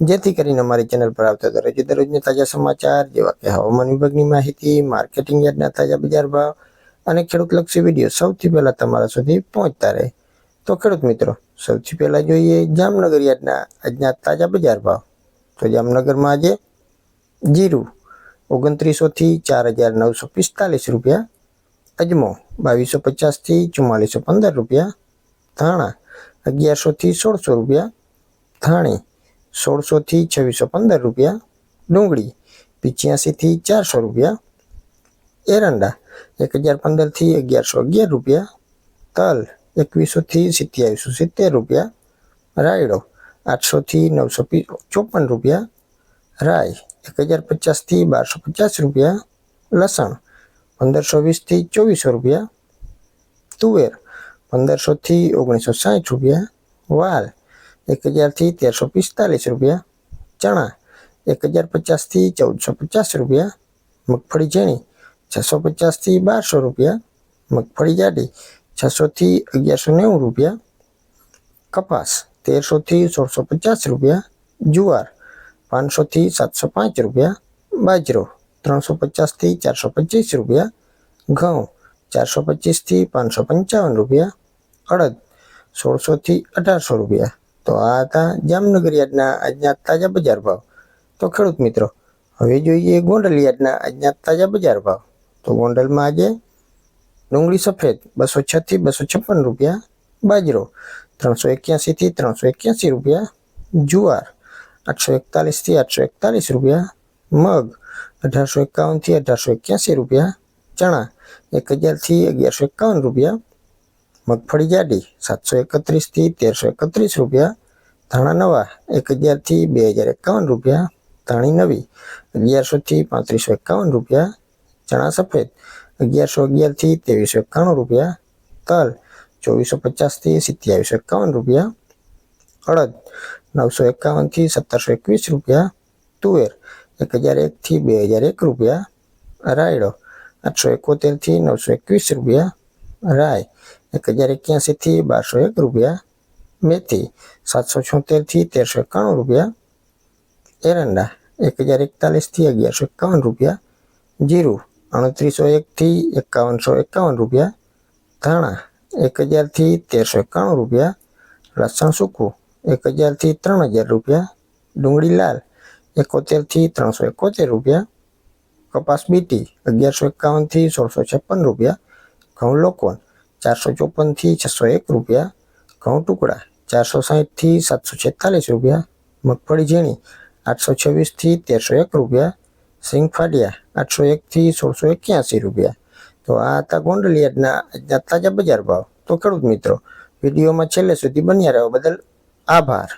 જેથી કરીને અમારી ચેનલ પર આવતા દરરોજ દરરોજના તાજા સમાચાર, જેવા કે હવામાન વિભાગની માહિતી, માર્કેટિંગ યાર્ડના તાજા બજાર ભાવ અને ખેડૂતલક્ષી વીડિયો સૌથી પહેલાં તમારા સુધી પહોંચતા રહે. તો ખેડૂત મિત્રો, સૌથી પહેલાં જોઈએ જામનગર યાર્ડના આજના તાજા બજાર ભાવ. તો જામનગરમાં આજે જીરું ઓગણત્રીસોથી ચાર હજાર નવસો પિસ્તાલીસ રૂપિયા, અજમો બાવીસો પચાસથી ચુમ્માલીસો પંદર રૂપિયા, ધાણા અગિયારસોથી સોળસો રૂપિયા, ધાણી સોળસોથી છવ્વીસો પંદર રૂપિયા, ડુંગળી પિચ્યાસીથી ચારસો રૂપિયા, એરંડા એક હજાર પંદરથી અગિયારસો અગિયાર રૂપિયા, તલ એકવીસોથી સિત્યાવીસો સિત્તેર રૂપિયા, રાયડો આઠસોથી નવસો ચોપન રૂપિયા રાય એક હજાર પચાસથી બારસો પચાસ રૂપિયા, લસણ પંદરસો વીસથી ચોવીસો રૂપિયા, તુવેર પંદરસોથી ઓગણીસો સાઠ રૂપિયા, વાલ એક હજારથી તેરસો પિસ્તાલીસ રૂપિયા ચણા એક હજાર પચાસથી ચૌદસો પચાસ રૂપિયા મગફળી ઝીણી છસો પચાસથી બારસો રૂપિયા મગફળી જાડી છસોથી અગિયારસો નેવું રૂપિયા કપાસ તેરસોથી સોળસો પચાસ રૂપિયા જુવાર પાંચસોથી સાતસો પાંચ રૂપિયા બાજરો ત્રણસો પચાસથી ચારસો પચીસ રૂપિયા ઘઉં ચારસો પચીસથી પાંચસો પંચાવન રૂપિયા અડદ સોળસોથી અઢારસો રૂપિયા તો આ હતા જામનગર યાર્ડના આજના તાજા બજાર ભાવ. તો ખેડૂત મિત્રો, હવે જોઈએ ગોંડલ યાર્ડના આજના તાજા બજાર ભાવ. તો ગોંડલમાં આજે ડુંગળી સફેદ બસો છથી બસો છપ્પન રૂપિયા, બાજરો ત્રણસો એક્યાસીથી ત્રણસો એક્યાસી રૂપિયા, જુવાર આઠસો એકતાલીસથી આઠસો એકતાલીસ રૂપિયા, મગ અઢારસો એકાવનથી અઢારસો એક્યાસી રૂપિયા, ચણા એક હજારથી અગિયારસો એકાવન રૂપિયા, મગફળી જાડી સાતસો એકત્રીસથી તેરસો એકત્રીસ રૂપિયા ધાણા નવા એક હજારથી બે હજાર એકાવન રૂપિયા, ધાણી નવી અગિયારસોથી પાંત્રીસો એકાવન રૂપિયા, ચણા સફેદ અગિયારસો અગિયારથી ત્રેવીસો એકાણું રૂપિયા, તલ ચોવીસો પચાસથી સિત્યાવીસો એકાવન રૂપિયા, અડદ નવસો એકાવનથી સત્તરસો એકવીસ રૂપિયા, તુવેર એક હજાર એકથી બે હજાર એક રૂપિયા, રાયડો આઠસો એકોતેરથી નવસો એકવીસ રૂપિયા, રાય એક હજાર એક્યાસીથી બારસો એક રૂપિયા મેથી સાતસો છોતેરથી તેરસો એકાણું રૂપિયા. એરંડા એક હજાર એકતાલીસથી અગિયારસો એકાવન રૂપિયા. જીરું અડત્રીસો એકથી એકાવનસો એકાવન રૂપિયા. ધાણા એક હજારથી તેરસો એકાણું રૂપિયા. લસણ સૂકું એક હજારથી ત્રણ હજાર રૂપિયા. ડુંગળી લાલ એકોતેરથી ત્રણસો એકોતેર રૂપિયા. કપાસ બીટી અગિયારસો એકાવનથી સોળસો છપ્પન રૂપિયા. ઘઉં લોકોન ચારસો ચોપનથી છસો એક રૂપિયા. ઘઉં ટુકડા ચારસો સાહીઠથી સાતસો છેતાલીસ રૂપિયા, મગફળી ઝીણી આઠસો છવ્વીસથી તેરસો એક રૂપિયા, સિંગ ફાડિયા આઠસો એકથી સોળસો એક્યાસી રૂપિયા. તો આ હતા ગોંડલિયાના આજના તાજા બજાર ભાવ. તો ખેડૂત મિત્રો, વિડીયોમાં છેલ્લે સુધી બન્યા રહ્યો બદલ આભાર.